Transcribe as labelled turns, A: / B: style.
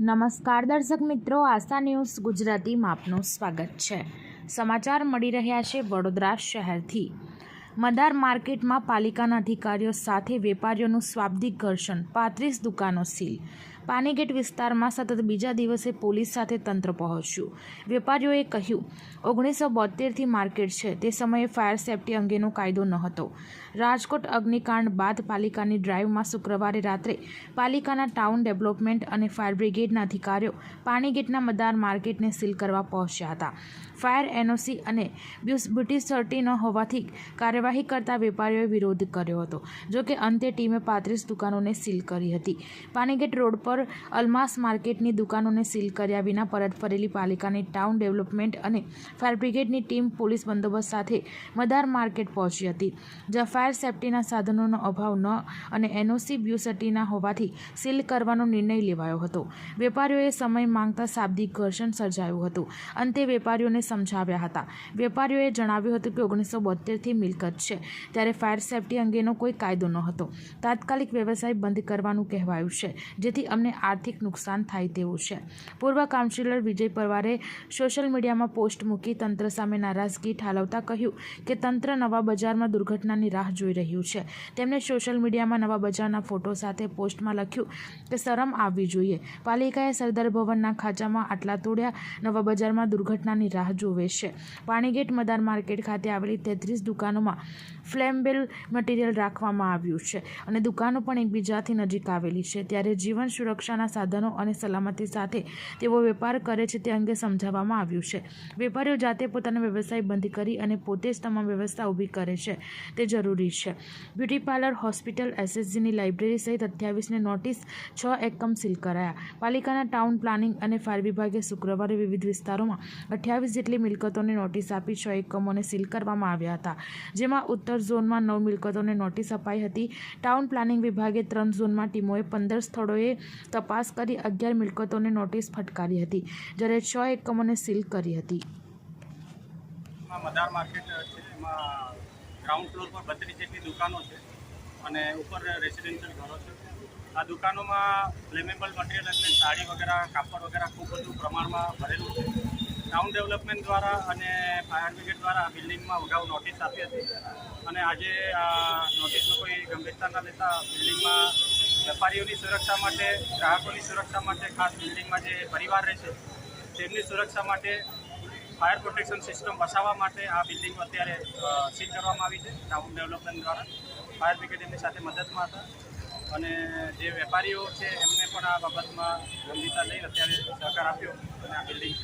A: નમસ્કાર દર્શક મિત્રો, આસ્થા ન્યૂઝ ગુજરાતીમાં આપનું સ્વાગત છે. સમાચાર મળી રહ્યા છે વડોદરા શહેરથી. મદાર માર્કેટમાં પાલિકાના અધિકારીઓ સાથે વેપારીઓનું સ્વાબ્દિક ઘર્ષણ, પાંત્રીસ દુકાનો સીલ પાનીગેટ વિસ્તારમાં સતત બીજા દિવસે પોલીસ સાથે તંત્ર પહોંચ્યું. વેપારીઓએ કહ્યું, ઓગણીસો બોતેરથી માર્કેટ છે. તે સમયે ફાયર સેફટી અંગેનો કાયદો ન હતો રાજકોટ અગ્નિકાંડ બાદ પાલિકાની ડ્રાઈવમાં શુક્રવારે રાત્રે પાલિકાના ટાઉન ડેવલપમેન્ટ અને ફાયર બ્રિગેડના અધિકારીઓ પાણીગેટના મદાર માર્કેટને સીલ કરવા પહોંચ્યા હતા. ફાયર એનઓસી અને બ્યુટી સર્ટી ન હોવાથી કાર્યવાહી કરતા વેપારીઓએ વિરોધ કર્યો હતો જોકે અંતે ટીમે પાંત્રીસ દુકાનોને સીલ કરી હતી. પાનીગેટ રોડ પર અલમાસ માર્કેટની દુકાનોને સીલ કર્યા વિના પરત ફરેલી પાલિકાની ટાઉન ડેવલપમેન્ટ અને ફાયર બ્રિગેડની ટીમ પોલીસ બંદોબસ્ત સાથે મદાર માર્કેટ પહોંચી હતી, જ્યાં ફાયર સેફટીના સાધનોનો અભાવ ન અને એનઓસી બ્યુસટીના હોવાથી સીલ કરવાનો નિર્ણય લેવાયો હતો. વેપારીઓએ સમય માંગતા શાબ્દિક ઘર્ષણ સર્જાયું હતું. અંતે વેપારીઓને સમજાવ્યા હતા. વેપારીઓએ જણાવ્યું હતું કે ઓગણીસો બોતેરથી મિલકત છે, ત્યારે ફાયર સેફટી અંગેનો કોઈ કાયદો ન હતો તાત્કાલિક વ્યવસાય બંધ કરવાનું કહેવાયું છે, જેથી અમને આર્થિક નુકસાન થાય તેવું છે. પૂર્વ કાઉન્સિલર વિજય પરવારે સોશિયલ મીડિયામાં પોસ્ટ મૂકી તંત્ર સામે નારાજગી ઠાલવતા કહ્યું કે તંત્ર નવા બજારમાં દુર્ઘટનાની રાહ જોઈ રહ્યું છે. તેમણે સોશિયલ મીડિયામાં નવા બજારના ફોટો સાથે પોસ્ટમાં લખ્યું કે શરમ આવવી જોઈએ. પાલિકાએ સરદાર ભવનના ખાંચામાં આટલા તોડ્યા, નવા બજારમાં દુર્ઘટનાની રાહ જોવે છે. પાણીગેટ મદાર માર્કેટ ખાતે આવેલી તેત્રીસ દુકાનોમાં ફ્લેમબેલ મટીરિયલ રાખવામાં આવ્યું છે અને દુકાનો પણ એકબીજાથી નજીક આવેલી છે. ત્યારે જીવન સુરક્ષાના સાધનો અને સલામતી સાથે તેઓ વેપાર કરે છે તે અંગે સમજાવવામાં આવ્યું છે. વેપારીઓ જાતે પોતાનો વ્યવસાય બંધ કરી અને પોતે જ તમામ વ્યવસ્થા ઊભી કરે છે. તે જરૂરી છે. બ્યુટી પાર્લર, હોસ્પિટલ, એસએસજીની લાઇબ્રેરી સહિત અઠ્યાવીસને નોટિસ છ એકમ સીલ કરાયા. પાલિકાના ટાઉન પ્લાનિંગ અને ફાયર વિભાગે શુક્રવારે વિવિધ વિસ્તારોમાં અઠ્યાવીસ જેટલી મિલકતોને નોટિસ આપી છ એકમોને સીલ કરવામાં આવ્યા હતા. જેમાં ઉત્તર ઝોનમાં નવ મિલકતોને નોટિસ અપાઈ હતી. ટાઉન પ્લાનિંગ વિભાગે ત્રણ ઝોનમાં ટીમોએ પંદર સ્થળોએ તપાસ કરી અગિયાર મિલકતોને નોટિસ ફટકારી હતી. જ્યારે છ એકમોને સીલ કરી હતી.
B: મદાર માર્કેટ છે, એમાં ગ્રાઉન્ડ ફ્લોર પર બત્રીસ જેટલી દુકાનો છે અને ઉપર રેસિડેન્શિયલ ઘરો છે. આ દુકાનોમાં ફ્લેમેબલ મટીરિયલ એટલે સાડી વગેરે, કાપડ વગેરે ખૂબ બધું પ્રમાણમાં ભરેલું છે. ટાઉન ડેવલપમેન્ટ દ્વારા અને ફાયર બ્રિગેડ દ્વારા આ બિલ્ડિંગમાં અગાઉ નોટિસ આપી હતી. અને આજે આ નોટિસનો કોઈ ગંભીરતા ન લેતા બિલ્ડિંગમાં વેપારીઓની સુરક્ષા માટે, ગ્રાહકોની સુરક્ષા માટે, ખાસ બિલ્ડિંગમાં જે પરિવાર રહે છે, તેમની સુરક્ષા માટે ફાયર પ્રોટેક્શન સિસ્ટમ વસાવવા માટે આ બિલ્ડિંગ અત્યારે સીલ કરવામાં આવી છે ટાઉન ડેવલપમેન્ટ દ્વારા. ફાયર બ્રિગેડ એમની સાથે મદદમાં હતા. અને જે વેપારીઓ છે, એમને પણ આ બાબતમાં ગંભીરતા લઈ અત્યારે સહકાર આપ્યો અને આ બિલ્ડિંગ